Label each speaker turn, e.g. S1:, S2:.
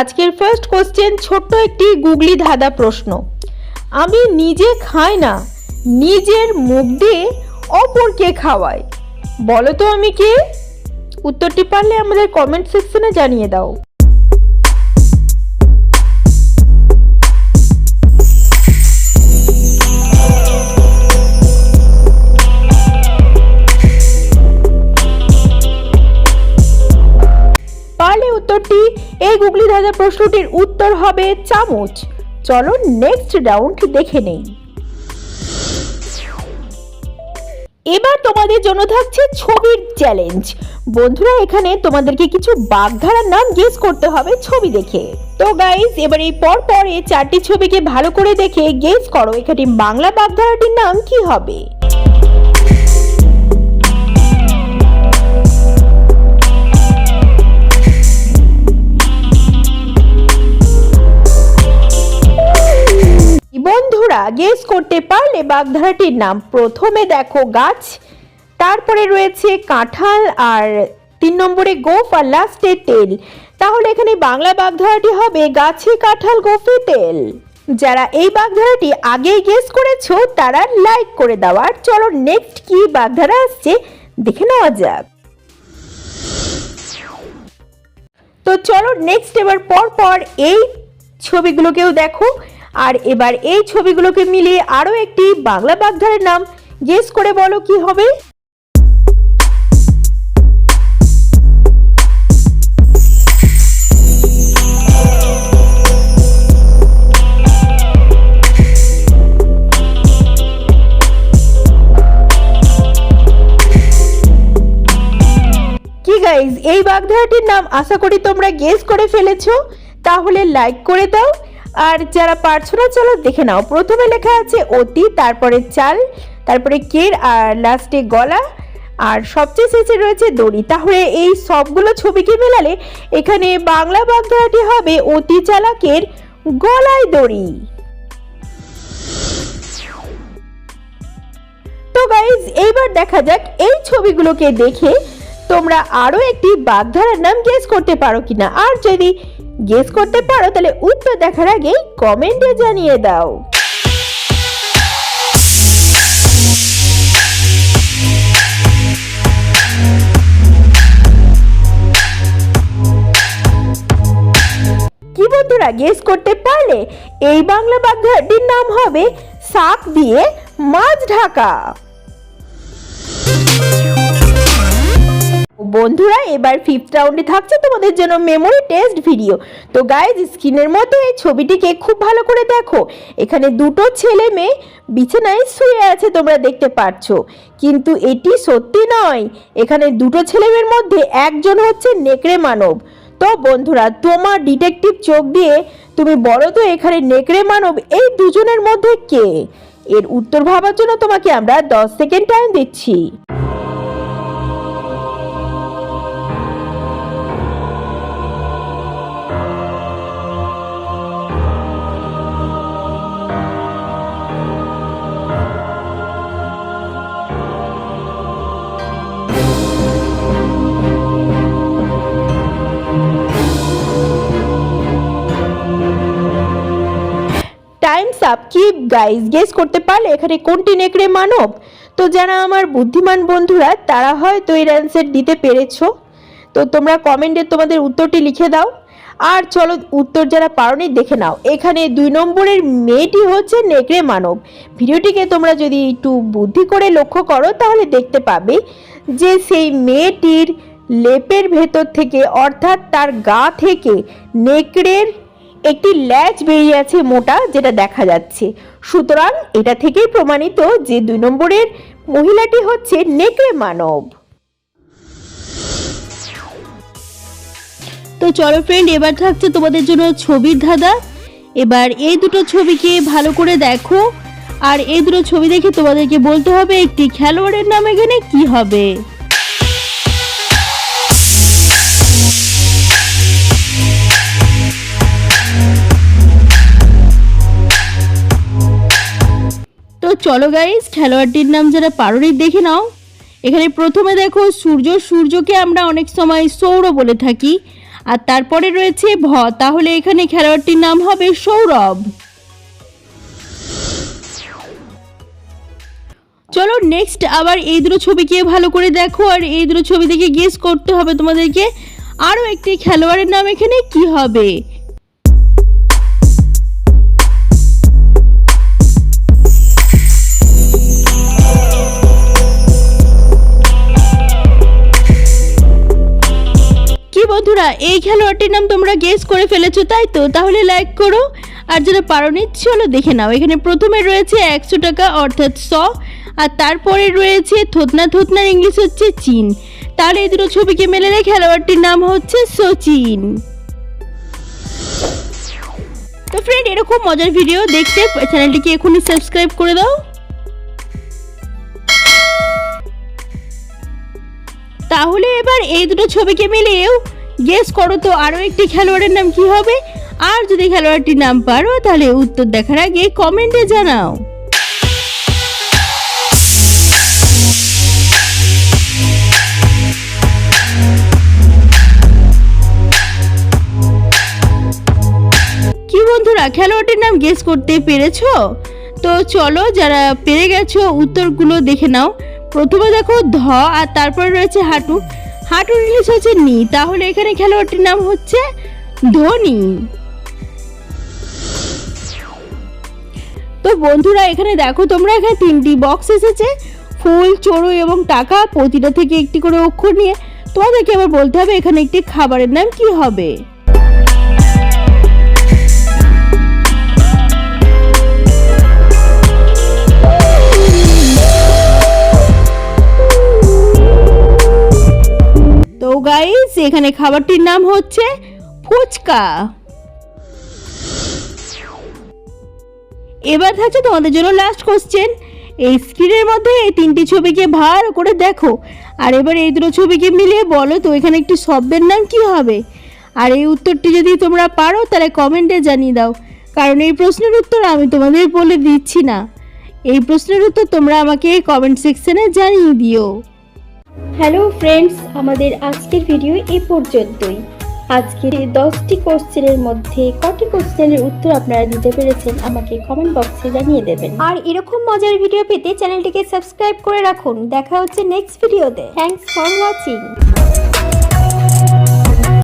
S1: আজকের first question ছোট্ট একটি গুগলি ধাঁধা প্রশ্ন। আমি নিজে খাই না, নিজের মুখ দিয়ে অপরকে খাওয়াই। বলো তো আমি কে? উত্তরটি পারলে আমাদের কমেন্ট সেকশনে জানিয়ে দাও। প্রশ্নটির উত্তর হবে চামচ। চলো নেক্সট রাউন্ড দেখে নেই। এবার তোমাদের জন্য থাকছে ছবির চ্যালেঞ্জ বন্ধুরা, এখানে তোমাদেরকে কিছু বাগধারার নাম গেস করতে হবে ছবি দেখে। তো গাইজ এবার এই পর পর চারটি ছবিকে ভালো করে দেখে গেস করো এখানে বাংলা বাগধারাটির নাম কি হবে। গেস করতে পারলে বাগধারাটির নাম প্রথমে দেখো গাছ, তারপরে রয়েছে কাঁঠাল আর তিন নম্বরে গোফ আর লাস্টে তেল। তাহলে এখানে বাংলা বাগধারাটি হবে গাছে কাঁঠাল, গোফে তেল। যারা এই বাগধারাটি আগেই গেস করেছ, তারা লাইক করে দেওয়ার চলো নেক্সট কি বাগধারা আসছে, দেখে নেওয়া যাক। তো চলো নেক্সট এবার পর পর এই ছবিগুলোকেও দেখো। আর এবার এই ছবিগুলোকে মিলিয়ে আরও একটি বাংলা বাগধারের নাম গেস করে বলো কি হবে? এই বাগধারাটির নাম আশা করি তোমরা গেস করে ফেলেছো। তাহলে লাইক করে দাও আর যারা পারছ না, চলো দেখে নাও। প্রথমে লেখা আছে অতি, তারপরে চাল, তারপরে কের, আর লাস্টে গলা। আর সবচেয়ে শেষে রয়েছে দড়ি। তাহলে এই সবগুলো ছবিকে মেলালে এখানে বাংলা বাগধারাটি হবে অতি চালাকের গলায় দড়ি। তো গাইজ এইবার দেখা যাক এই ছবিগুলোকে দেখে তোমরা আরও একটি বাগধারার নাম গেস করতে পারো কিনা। আর যদি গেস করতে পারো, তাহলে উত্তর দেখার আগে কমেন্টে জানিয়ে দাও। কি বন্ধুরা গেস করতে পারলে এই বাংলা বাগধারাটির নাম হবে শাক দিয়ে মাছ ঢাকা। বন্ধুরা, এবার ফিফথ রাউন্ডে থাকছে তোমাদের জন্য মেমোরি টেস্ট ভিডিও তো গাইজ স্ক্রিনের মধ্যে এই ছবিটিকে খুব ভালো করে দেখো। এখানে দুটো ছেলে মেয়ে বিছানায় শুয়ে আছে তোমরা দেখতে পাচ্ছো। কিন্তু এটি সত্যি নয়, এখানে দুটো ছেলে মেয়ের মধ্যে একজন হচ্ছে নেকড়ে মানব। তো বন্ধুরা, তোমার ডিটেকটিভ চোখ দিয়ে তুমি বলো তো, এখানে নেকড়ে মানব এই দুজনের মধ্যে কে? এর উত্তর ভাবার জন্য তোমাকে আমরা দশ সেকেন্ড টাইম দিচ্ছি। গাইজ গেস করতে পারলে এখানে কোনটি নেকড়ে মানব? তো যারা আমার বুদ্ধিমান বন্ধুরা, তারা হয়তো এর অ্যান্সার দিতে পেরেছ। তো তোমরা কমেন্টে তোমাদের উত্তরটি লিখে দাও। আর চলো উত্তর যারা পারোনি, দেখে নাও। এখানে দুই নম্বরের মেয়েটি হচ্ছে নেকড়ে মানব। ভিডিওটিকে তোমরা যদি একটু বুদ্ধি করে লক্ষ্য করো, তাহলে দেখতে পাবে যে সেই মেয়েটির লেপের ভেতর থেকে, অর্থাৎ তার গা থেকে, নেকড়ের একটি ল্যাচ বেরিয়ে আছে মোটা, যেটা দেখা যাচ্ছে। সুতরাং এটা থেকেই প্রমাণিত যে দুই নম্বরের মহিলাটি হচ্ছে নেকড়ে মানব।
S2: তো চলো ফ্রেন্ড এবার থাকছে তোমাদের জন্য ছবির ধাঁধা। এবার এই দুটো ছবিকে ভালো করে দেখো। আর এই দুটো ছবি দেখে তোমাদেরকে বলতে হবে, একটি খেলোয়াড়ের নাম এখানে কি হবে? চলো গাইস খেলোয়াড়টির নাম যারা পারোনি দেখে নাও। এখানে প্রথমে দেখো সূর্য, সূর্যকে আমরা অনেক সময় সৌর বলে থাকি। আর তারপরে রয়েছে ভ, তাহলে এখানে খেলোয়াড়টির নাম হবে সৌরভ। চলো নেক্সট আবার এই দুটো ছবিকে ভালো করে দেখো, আর এই দুটো ছবি দেখে গেস করতে হবে তোমাদেরকে। আরও একটি খেলোয়াড়ের নাম এখানে কি হবে? বন্ধুরা, এই খেলোয়াড়টির নাম তোমরা গেস করে ফেলেছো, তাই তো? তাহলে লাইক করো। আর যারা পারোনি, চলো দেখে নাও। এখানে প্রথমে রয়েছে একশো টাকা, অর্থাৎ স আর তারপরে রয়েছে থতনা। থতনার ইংলিশ হচ্ছে চীন। তাহলে এই দুটো ছবিকে মেলালে খেলোয়াড়টির নাম হচ্ছে সচিন। তো ফ্রেন্ড এরকম মজার ভিডিও দেখতে চ্যানেলটিকে এখনই সাবস্ক্রাইব করে দাও। তাহলে এবার এই দুটো ছবিকে মিলিয়েও গেস করো তো আরও একটি খেলোয়াড়ের নাম কি হবে? আর যদি খেলোয়াড়টির নাম পারো, তাহলে উত্তর দেখার আগে কমেন্টে জানাও। কি বন্ধুরা, খেলোয়াড়টির নাম গেস করতে পেরেছ? তো চলো, যারা পেরে গেছো, উত্তরগুলো দেখে নাও। প্রথমে দেখো ধ, আর তারপরে রয়েছে হাঁটু। হাঁটু রিলিজ হচ্ছে নি। তাহলে এখানে খেলোয়াড়টির নাম হচ্ছে ধোনি। তো বন্ধুরা, এখানে দেখো তোমরা, এখানে তিনটি বক্স এসেছে। ফুল চড়ু এবং টাকা, প্রতিটা থেকে একটি করে অক্ষর নিয়ে। তোমাদেরকে আবার বলতে হবে, এখানে একটি খাবারের নাম কি হবে? গাইস এখানে খাবারটির নাম হচ্ছে ফুচকা। এবার থাকছে তোমাদের জন্য লাস্ট কোশ্চেন এই স্ক্রিনের মধ্যে এই তিনটি ছবিকে ভালো করে দেখো। আর এবার এই দুটো ছবিকে মিলিয়ে বলো তো, এখানে একটি শব্দের নাম কি হবে? আর এই উত্তরটি যদি তোমরা পারো, তাহলে কমেন্টে জানিয়ে দাও। কারণ এই প্রশ্নের উত্তর আমি তোমাদের বলে দিচ্ছি না। এই প্রশ্নের উত্তর তোমরা আমাকে কমেন্ট সেকশনে জানিয়ে দিও।
S3: হ্যালো ফ্রেন্ডস আমাদের আজকের ভিডিও এ পর্যন্তই। আজকের দশটি কোশ্চেনের মধ্যে কটি কোশ্চেনের উত্তর আপনারা দিতে পেরেছেন, আমাকে কমেন্ট বক্সে জানিয়ে দেবেন। আর এরকম মজার ভিডিও পেতে চ্যানেলটিকে সাবস্ক্রাইব করে রাখুন। দেখা হচ্ছে নেক্সট ভিডিওতে থ্যাংকস ফর ওয়াচিং